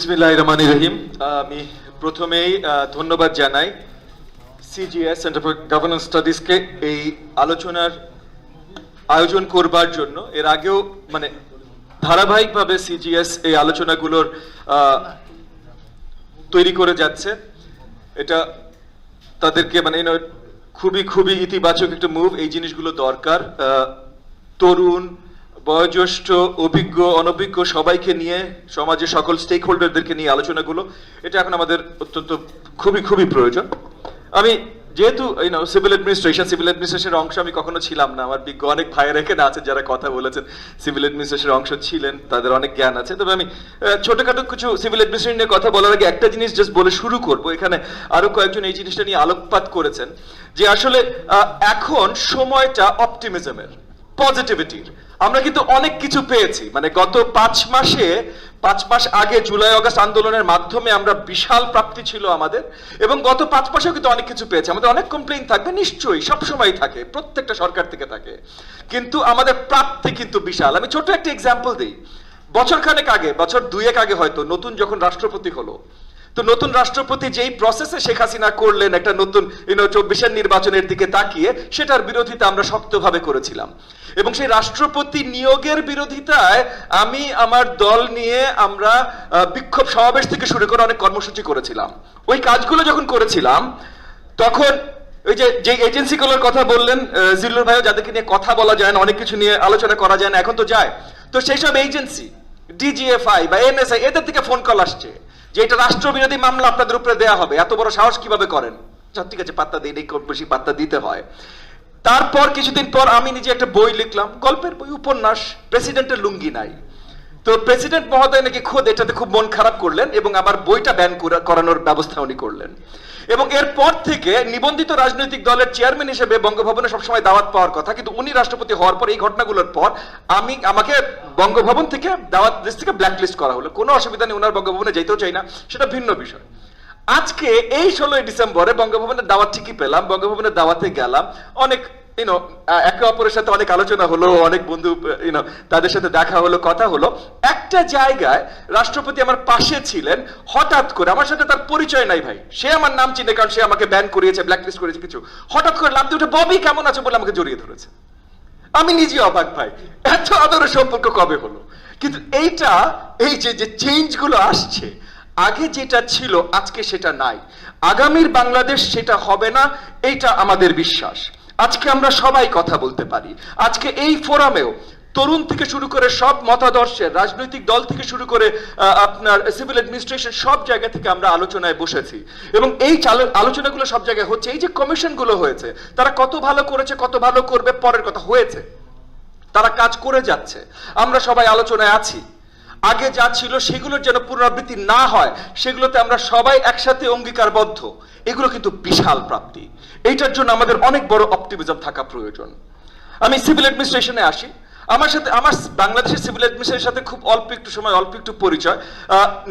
বিসমিল্লাহ রহমান রহিম। আমি প্রথমেই ধন্যবাদ জানাই সিজিএস সেন্টার ফর গভর্নেন্স স্টাডিজকে এই আলোচনার আয়োজন করবার জন্য। এর আগেও মানে ধারাবাহিকভাবে সিজিএস এই আলোচনাগুলোর তৈরি করে যাচ্ছে। এটা তাদেরকে মানে খুবই খুবই ইতিবাচক একটা মুভ এই জিনিসগুলো দরকার। তরুণ বয়োজ্যেষ্ঠ, অভিজ্ঞ, অনভিজ্ঞ সবাইকে নিয়ে, সমাজের সকল স্টেক হোল্ডারদেরকে নিয়ে আলোচনাগুলো, এটা এখন আমাদের অত্যন্ত খুবই খুবই প্রয়োজন। আমি যেহেতু নাও সিভিল অ্যাডমিনিস্ট্রেশন সিভিল অ্যাডমিনিস্ট্রেশনের অংশ আমি কখনো ছিলাম না। আমার বিজ্ঞ অনেক ভাইয়ের এখানে আছেন যারা কথা বলেছেন। সিভিল অ্যাডমিনিস্ট্রেশনের অংশ ছিলেন, তাদের অনেক জ্ঞান আছে। তবে আমি ছোটখাটো কিছু সিভিল অ্যাডমিনিস্ট্রেশন নিয়ে কথা বলার আগে একটা জিনিস জাস্ট বলে শুরু করব। এখানে আরও কয়েকজন এই জিনিসটা নিয়ে আলোকপাত করেছেন, যে আসলে এখন সময়টা অপটিমিজমের পজিটিভিটির আমরা কিন্তু অনেক কিছু পেয়েছি। মানে গত পাঁচ মাসে, পাঁচ মাস আগে জুলাই, অগস্ট আন্দোলনের মাধ্যমে আমরা বিশাল প্রাপ্তি ছিল আমাদের এবং গত পাঁচ মাসেও কিন্তু অনেক কিছু পেয়েছি। আমাদের অনেক কমপ্লেইন থাকবে, নিশ্চয়ই সবসময় থাকে, প্রত্যেকটা সরকার থেকে থাকে। কিন্তু আমাদের প্রাপ্তি কিন্তু বিশাল। আমি ছোট একটা এক্সাম্পল দিই। বছর খানেক আগে, বছর দুয়েক আগে হয়তো নতুন যখন রাষ্ট্রপতি হলো তো নতুন রাষ্ট্রপতি যেই প্রসেসে শেখ হাসিনা করলেন, একটা নতুন চব্বিশের নির্বাচনের দিকে তাকিয়ে, সেটার বিরোধিতা আমরা শক্তভাবে করেছিলাম। এবং সেই রাষ্ট্রপতি নিয়োগের বিরোধিতায় আমি আমার দল নিয়ে আমরা বিক্ষোভ সমাবেশ থেকে শুরু করে অনেক কর্মসূচি করেছিলাম। ওই কাজগুলো যখন করেছিলাম, তখন ওই যে যে এজেন্সিগুলোর কথা বললেন জিল্লুর ভাইও, যাদেরকে নিয়ে কথা বলা যায় না, অনেক কিছু নিয়ে আলোচনা করা যায় না, এখন তো যায়। তো সেই সব এজেন্সি ডিজিএফআই বা এনএসআই এদের থেকে ফোন কল আসছে। যে এটা রাষ্ট্রবিরোধী মামলা আপনাদের উপরে দেয়া হবে এত বড় সাহস কীভাবে করেন? আচ্ছা, ঠিক আছে পাত্তা দিই বেশি পাত্তা দিতে হয়। তারপর কিছুদিন পর আমি নিজে একটা বই লিখলাম গল্পের বই উপন্যাস প্রেসিডেন্টের লুঙ্গি নাই। তো প্রেসিডেন্ট মহোদয় নাকি খোদ এটাতে খুব মন খারাপ করলেন এবং আবার বইটা ব্যান করানোর ব্যবস্থা উনি করলেন। এবং এরপর থেকে নিবন্ধিত রাজনৈতিক দলের চেয়ারম্যান হিসেবে বঙ্গভবনে সবসময় দাওয়াত পাওয়ার কথা, কিন্তু উনি রাষ্ট্রপতি হওয়ার পর এই ঘটনাগুলোর পর আমি, আমাকে বঙ্গভবন থেকে দাওয়াত লিস্ট থেকে ব্ল্যাক লিস্ট করা হলো। কোনো অসুবিধা নেই ওনার বঙ্গভবনে যেতেও চাই না, সেটা ভিন্ন বিষয়। আজকে এই ষোলোই ডিসেম্বরে বঙ্গভবনের দাওয়াত ঠিকই পেলাম, বঙ্গভবনের দাওয়াতে গেলাম, অনেক ইউনো একে অপরের সাথে অনেক আলোচনা হলো, অনেক বন্ধু ইউনো তাদের সাথে দেখা হলো, কথা হলো। একটা জায়গায় রাষ্ট্রপতি আমার পাশে ছিলেন, হঠাৎ করে, আমার সাথে তার পরিচয় নাই ভাই। সে আমার নাম চিনে, কারণ সে আমাকে ব্যান করিয়েছে ব্ল্যাকলিস্ট করেছে কিছু। হঠাৎ করে লাভ দিয়ে ববি, কেমন আছে? বলে আমাকে জড়িয়ে ধরেছে। আমি নিজে অবাক ভাই, এত আদরের সম্পর্ক কবে হলো? কিন্তু এইটা, এই যে যে চেঞ্জগুলো আসছে, আগে যেটা ছিল, আজকে সেটা নাই। আগামীর বাংলাদেশ সেটা হবে না, এইটা আমাদের বিশ্বাস। আজকে আমরা সবাই কথা বলতে পারি। আজকে এই ফোরামেও তরুণ থেকে শুরু করে সব মতাদর্শের, রাজনৈতিক দল থেকে শুরু করে আপনার সিভিল অ্যাডমিনিস্ট্রেশন সব জায়গা থেকে আমরা আলোচনায় বসেছি। এবং এই আলোচনাগুলো সব জায়গায় হচ্ছে, এই যে কমিশনগুলো হয়েছে, তারা কত ভালো করেছে, কত ভালো করবে, পরের কথা হয়েছে। তারা কাজ করে যাচ্ছে। আমরা সবাই আলোচনায় আছি। আগে যা ছিল সেগুলোর যেন পুনরাবৃত্তি না হয়, সেগুলোতে আমরা সবাই একসাথে অঙ্গীকারবদ্ধ। এগুলো কিন্তু বিশাল প্রাপ্তি। এইটার জন্য আমাদের অনেক বড় অপটিমিজম থাকা প্রয়োজন। আমি সিভিল অ্যাডমিনিস্ট্রেশনে আসি। আমার সাথে, আমার বাংলাদেশের সিভিল অ্যাডমিনিস্ট্রেশনের সাথে খুব অল্প একটু সময়, অল্প একটু পরিচয়।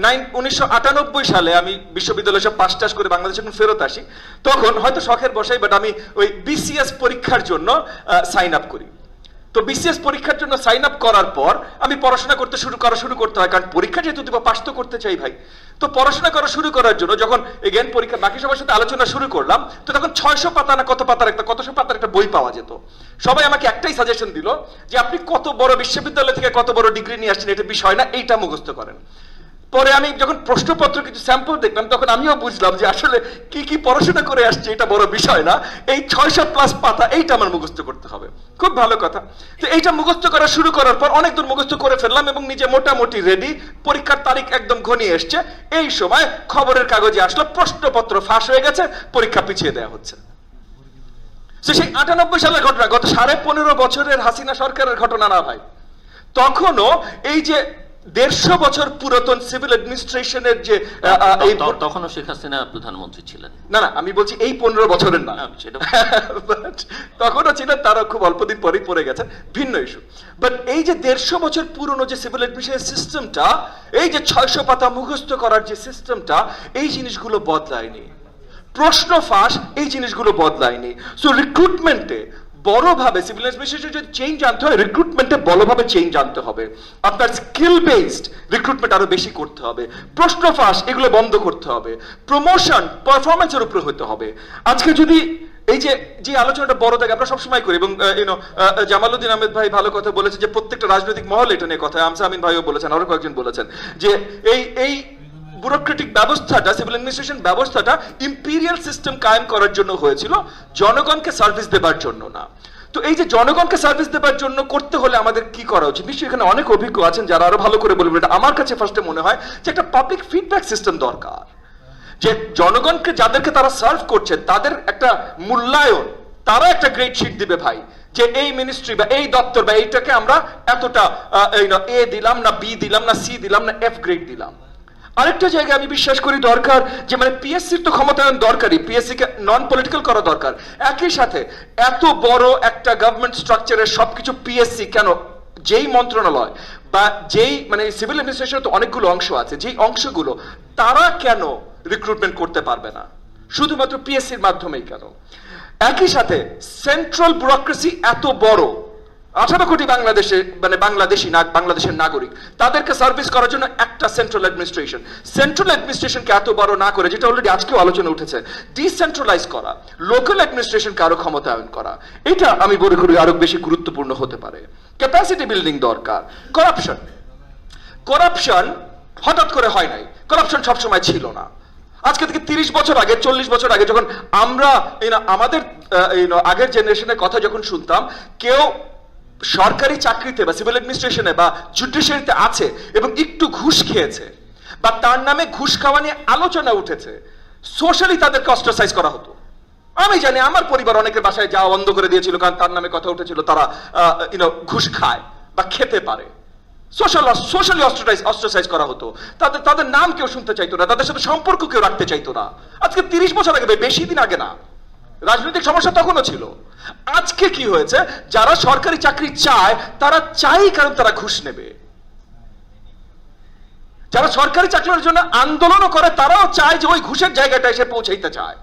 নাইন, উনিশশো আটানব্বই সালে আমি বিশ্ববিদ্যালয়ে সব পাস টাস করে বাংলাদেশে যখন ফেরত আসি। তখন হয়তো শখের বসাই বাট আমি ওই বিসিএস পরীক্ষার জন্য সাইন আপ করি। তো বিসিএস পরীক্ষার জন্য সাইন আপ করার পর আমি পড়াশোনা করতে শুরু করা শুরু করতে হয়, কারণ পরীক্ষা যেহেতু দিব পাস তো করতে চাই ভাই। তো পড়াশোনা করা শুরু করার জন্য যখন এগেন পরীক্ষা, বাকি সবার সাথে আলোচনা শুরু করলাম, তো তখন ছয়শো পাতা না কত পাতার একটা, কতশো পাতার একটা বই পাওয়া যেত। সবাই আমাকে একটাই সাজেশন দিল যে আপনি কত বড় বিশ্ববিদ্যালয় থেকে কত বড় ডিগ্রি নিয়ে আসছেন, এটা বিষয় না, এইটা মুখস্থ করেন। পরে আমি যখন প্রশ্নপত্র কিছু স্যাম্পল দেখলাম, তখন আমিও বুঝলাম যে আসলে কি কি পড়াশোনা করে আসছে এটা বড় বিষয় না। এই ছয়শো প্লাস পাতা এইটা আমার মুখস্থ করতে হবে। খুব ভালো কথা। তো এইটা মুখস্থ করা শুরু করার পর অনেক দূর মুখস্থ করে ফেললাম এবং নিজে মোটামুটি রেডি পরীক্ষার তারিখ একদম ঘনিয়ে এসছে। এই সময় খবরের কাগজে আসলো, প্রশ্নপত্র ফাঁস হয়ে গেছে, পরীক্ষা পিছিয়ে দেওয়া হচ্ছে। সেই আটানব্বই সালের ঘটনা, গত সাড়ে পনেরো বছরের হাসিনা সরকারের ঘটনা না ভাই। তখনও এই যে দেড়শো বছর পুরাতন সিভিল অ্যাডমিনিস্ট্রেশনের যে তখনও শেখ হাসিনা প্রধানমন্ত্রী ছিলেন। না না আমি বলছি এই পনেরো বছরের না। তখনও ছিলেন তারা খুব অল্প দিন পরেই পড়ে গেছে ভিন্ন ইস্যু বাট এই যে দেড়শো বছর পুরনো যে সিভিল অ্যাডমিনিস্ট্রেশন সিস্টেমটা এই যে ছয়শো পাতা মুখস্থ করার যে সিস্টেমটা এই জিনিসগুলো বদলায়নি। প্রশ্ন ফাঁস এই জিনিসগুলো বদলায়নি। সো রিক্রুটমেন্টে বড়ভাবে সিভিল অ্যাডমিনিস্ট্রেশন যদি চেঞ্জ আনতে হয় রিক্রুটমেন্টে বড়ভাবে চেঞ্জ আনতে হবে। আপনার স্কিল বেসড রিক্রুটমেন্ট আরও বেশি করতে হবে। প্রশ্ন ফাঁস, এগুলো বন্ধ করতে হবে। প্রমোশন পারফরমেন্সের উপরে হতে হবে। আজকে যদি এই যে যে আলোচনাটা বড় থাকে, আমরা সবসময় করি এবং ইউনো জামালউদ্দিন আহমেদ ভাই ভালো কথা বলেছে যে প্রত্যেকটা রাজনৈতিক মহল এটা নিয়ে কথা আমসা আমিন ভাইও বলেছেন, আরও কয়েকজন বলেছেন যে এই এই ব্যুরোক্রেটিক ব্যবস্থাটা সিভিল অ্যাডমিনিস্ট্রেশন ব্যবস্থাটা ইম্পিরিয়াল সিস্টেম কায়েম করার জন্য হয়েছিল, জনগণকে সার্ভিস দেবার জন্য না। তো এই যে জনগণকে সার্ভিস দেবার জন্য করতে হলে আমাদের কি করা উচিত? নিশ্চয়ই এখানে অনেক অভিজ্ঞ আছেন যারা আরও ভালো করে বলবেন। আমার কাছে ফার্স্টে মনে হয় যে একটা পাবলিক ফিডব্যাক সিস্টেম দরকার। যে জনগণকে যাদেরকে তারা সার্ভ করছে তাদের একটা মূল্যায়ন, তারা একটা গ্রেড শিট দিবে ভাই। যে এই মিনিস্ট্রি বা এই দপ্তর বা এইটাকে আমরা এতটা এ দিলাম না বি দিলাম না সি দিলাম না এফ গ্রেড দিলাম। আরেকটা জায়গায় আমি বিশ্বাস করি দরকার যে মানে পিএসসির তো ক্ষমতায়ন দরকারই পিএসসি কে নন পলিটিক্যাল করা দরকার। একই সাথে এত বড় একটা গভর্নমেন্ট স্ট্রাকচারের সবকিছু পিএসসি কেন? যেই মন্ত্রণালয় বা যেই মানে সিভিল অ্যাডমিনিস্ট্রেশনের তো অনেকগুলো অংশ আছে, যেই অংশগুলো তারা কেন রিক্রুটমেন্ট করতে পারবে না? শুধুমাত্র পিএসসির মাধ্যমেই কেন? একই সাথে সেন্ট্রাল ব্যুরোক্রেসি এত বড় আঠারো কোটি বাংলাদেশে মানে বাংলাদেশি বাংলাদেশের নাগরিক, তাদেরকে সার্ভিস করার জন্য একটা সেন্ট্রাল অ্যাডমিনিস্ট্রেশন সেন্ট্রাল অ্যাডমিনিস্ট্রেশনকে এত বড় না করে, যেটা অলরেডি আজকেও আলোচনা উঠেছে ডিসেন্ট্রালাইজ করা লোকাল অ্যাডমিনিস্ট্রেশনকে আরও ক্ষমতায়ন করা। এটা আমি মনে করি আরও বেশি গুরুত্বপূর্ণ হতে পারে। ক্যাপাসিটি বিল্ডিং দরকার। করাপশন করাপশন হঠাৎ করে হয় নাই। করাপশন সবসময় ছিল না। আজকে থেকে তিরিশ বছর আগে, চল্লিশ বছর আগে যখন আমরা আমাদের আগের জেনারেশনের কথা যখন শুনতাম, কেউ সরকারি চাকরিতে বা সিভিল অ্যাডমিনিস্ট্রেশনে বা জুডিশিয়ারিতে আছে এবং একটু ঘুষ খেয়েছে, বা তার নামে ঘুষ খাওয়া নিয়ে আলোচনা উঠেছে সোশ্যালি তাদেরকে অস্ট্রাসাইজ করা হতো। আমি জানি আমার পরিবার অনেকের বাসায় যাওয়া বন্ধ করে দিয়েছিল কারণ তার নামে কথা উঠেছিল, তারা ইউনো ঘুষ খায় বা খেতে পারে। সোশ্যাল সোশ্যালি অস্ট্রাইজ অস্ট্রাসাইজ করা হতো। তাদের তাদের নাম কেউ শুনতে চাইতো না, তাদের সাথে সম্পর্ক কেউ রাখতে চাইতো না। আজকে তিরিশ বছর আগে বেশি দিন আগে না। রাজনৈতিক সমস্যা তখনও ছিল। আজকে কি হয়েছে? যারা সরকারি চাকরি চায় তারা চাই কারণ তারা ঘুষ নেবে। যারা সরকারি চাকরির জন্য আন্দোলনও করে তারাও চায় যে ওই ঘুষের জায়গাটা এসে পৌঁছাইতে চায়।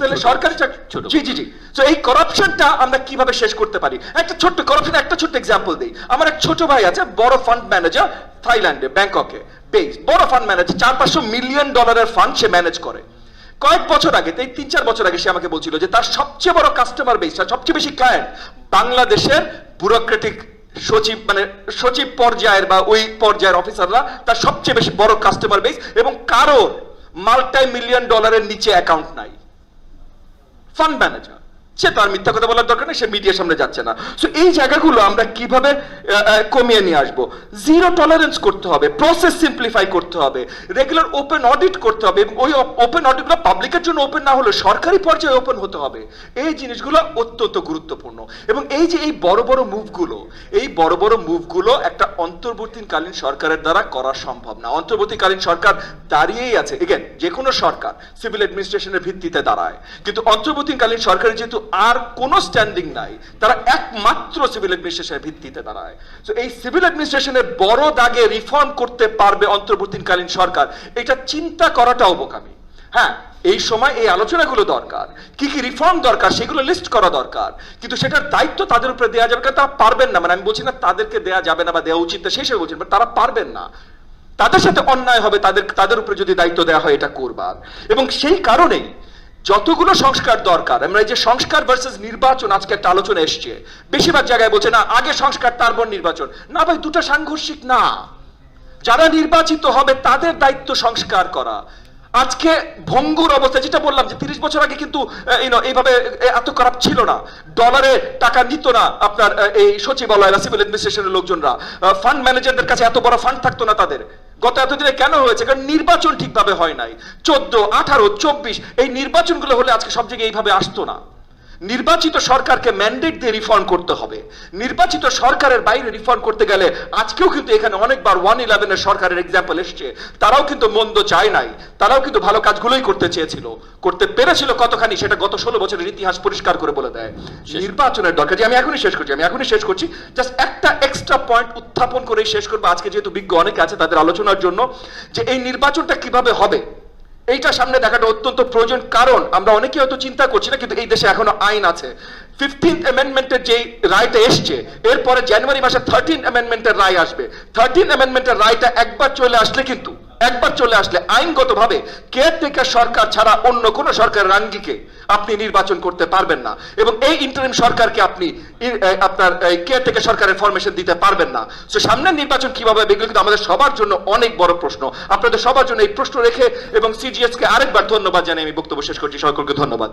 তাহলে সরকারি চাকরি জি জি জি। তো এই করাপশনটা আমরা কীভাবে শেষ করতে পারি? একটা ছোট্ট করাপশন একটা ছোট্ট এক্সাম্পল দিই। আমার এক ছোট ভাই আছে বড় ফান্ড ম্যানেজার থাইল্যান্ডে ব্যাংককে বেস বড় ফান্ড ম্যানেজার চার পাঁচশো মিলিয়ন ডলারের ফান্ড সে ম্যানেজ করে। কয়েক বছর আগে এই তিন চার বছর আগে সে আমাকে বলছিল যে তার সবচেয়ে বড় কাস্টমার বেস সবচেয়ে বেশি ক্লায়েন্ট বাংলাদেশের ব্যুরোক্রেটিক সচিব মানে সচিব পর্যায়ের বা ওই পর্যায়ের অফিসাররা তার সবচেয়ে বেশি বড় কাস্টমার বেস এবং কারও মাল্টাই মিলিয়ন ডলারের নিচে অ্যাকাউন্ট নাই। ফান্ড ম্যানেজার সে তার মিথ্যা কথা বলার দরকার নেই, সে মিডিয়ার সামনে যাচ্ছে না। সো এই জায়গাগুলো আমরা কীভাবে কমিয়ে নিয়ে আসব? জিরো টলারেন্স করতে হবে প্রসেস সিম্পলিফাই করতে হবে রেগুলার ওপেন অডিট করতে হবে, এবং ওই ওপেন অডিটগুলো পাবলিকের জন্য ওপেন না হলে সরকারি পর্যায়ে ওপেন হতে হবে। এই জিনিসগুলো অত্যন্ত গুরুত্বপূর্ণ। এবং এই যে এই বড় বড় মুভগুলো এই বড় বড় মুভগুলো একটা অন্তর্বর্তীকালীন সরকারের দ্বারা করা সম্ভব না। অন্তর্বর্তীকালীন সরকার দাঁড়িয়েই আছে। এগেন যে কোনো সরকার সিভিল অ্যাডমিনিস্ট্রেশনের ভিত্তিতে দাঁড়ায়। কিন্তু অন্তর্বর্তীকালীন সরকারের যেহেতু আর কোনো স্ট্যান্ডিং নাই। তারা একমাত্র সিভিল অ্যাডমিনিস্ট্রেশনের ভিত্তিতে দাঁড়ায়। তো এই সিভিল অ্যাডমিনিস্ট্রেশনের বড় দাগে রিফর্ম করতে পারবে অন্তর্বর্তীকালীন সরকার, এটা চিন্তা করাটাও বোকামি। হ্যাঁ এই সময় এই আলোচনাগুলো দরকার। কি কি রিফর্ম দরকার, সেগুলো লিস্ট করা দরকার। কিন্তু সেটার দায়িত্ব তাদের উপরে দেওয়া যাবে তারা পারবেন না। মানে আমি বলছি না তাদেরকে দেওয়া যাবে না বা দেওয়া উচিত না সেই হিসেবে বলছি তারা পারবেন না। তাদের সাথে অন্যায় হবে, তাদের তাদের উপরে যদি দায়িত্ব দেওয়া হয়, এটা করবার। এবং সেই কারণেই যতগুলো সংস্কার দরকার, আমরা এই যে সংস্কার ভার্সেস নির্বাচন আজকে একটা আলোচনা এসছে, বেশিরভাগ জায়গায় বলছে, না, আগে সংস্কার, তারপর নির্বাচন। না ভাই, দুটো সাংঘর্ষিক না। যারা নির্বাচিত হবে, তাদের দায়িত্ব সংস্কার করা। আজকে ভঙ্গুর অবস্থা, যেটা বললাম যে তিরিশ বছর আগে কিন্তু এইভাবে এত খারাপ ছিল না। ডলারে টাকা নিত না আপনার এই সচিবালয় সিভিল অ্যাডমিনিস্ট্রেশনের লোকজনরা। ফান্ড ম্যানেজারদের কাছে এত বড় ফান্ড থাকতো না তাদের। গত এতদিনে কেন হয়েছে? কারণ নির্বাচন ঠিকভাবে হয় নাই। চোদ্দ, আঠারো, চব্বিশ, এই নির্বাচনগুলো হলে আজকে সব জায়গায় এইভাবে আসতো না। নির্বাচিত সরকারকে ম্যান্ডেট দিয়ে রিফর্ম করতে হবে। নির্বাচিত সরকারের বাইরে রিফর্ম করতে গেলে আজকেও কিন্তু এখানে অনেকবার ওয়ান ইলেভেনের সরকারের এক্সাম্পল এসছে। তারাও কিন্তু মন্দ চায় নাই। তারাও কিন্তু ভালো কাজগুলোই করতে চেয়েছিল। করতে পেরেছিল কতখানি সেটা গত ষোলো বছরের ইতিহাস পরিষ্কার করে বলে দেয়। নির্বাচনের দরকার যে আমি এখনই শেষ করছি আমি এখনই শেষ করছি। জাস্ট একটা এক্সট্রা পয়েন্ট উত্থাপন করেই শেষ করব। আজকে যেহেতু বিজ্ঞ অনেকে আছে তাদের আলোচনার জন্য যে এই নির্বাচনটা কীভাবে হবে? এইটা সামনে দেখাটা অত্যন্ত প্রয়োজন, কারণ আমরা অনেকেই হয়তো চিন্তা করছি না, কিন্তু এই দেশে এখনও আইন আছে। ফিফটিন্থ অ্যামেন্ডমেন্টের যে রায়টা এসছে, এরপরে জানুয়ারি মাসে থার্টিন অ্যামেন্ডমেন্টের রায় আসবে। থার্টিন অ্যামেন্ডমেন্টের রায়টা একবার চলে আসলে কিন্তু একবার চলে আসলে আইনগতভাবে কেয়ারটেকার সরকার ছাড়া অন্য কোনো সরকারের আঙ্গিকে আপনি নির্বাচন করতে পারবেন না। এবং এই ইন্টারিম সরকারকে আপনি আপনার কেয়ারটেকার সরকারের ফরমেশন দিতে পারবেন না। তো সামনের নির্বাচন কীভাবে এগুলো কিন্তু আমাদের সবার জন্য অনেক বড় প্রশ্ন। আপনাদের সবার জন্য এই প্রশ্ন রেখে এবং সিজিএস কে আরেকবার ধন্যবাদ জানিয়ে আমি বক্তব্য শেষ করছি। সকলকে ধন্যবাদ।